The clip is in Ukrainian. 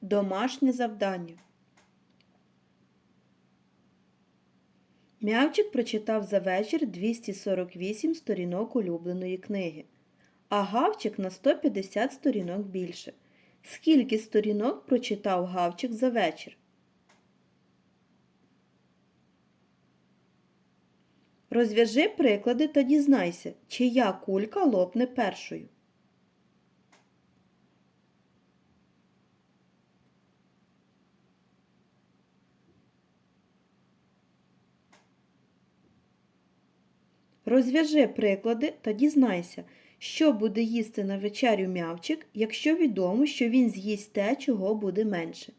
Домашнє завдання. Мявчик прочитав за вечір 248 сторінок улюбленої книги, а Гавчик на 150 сторінок більше. Скільки сторінок прочитав Гавчик за вечір? Розв'яжи приклади та дізнайся, чия кулька лопне першою. Розв'яжи приклади та дізнайся, що буде їсти на вечерю м'явчик, якщо відомо, що він з'їсть те, чого буде менше.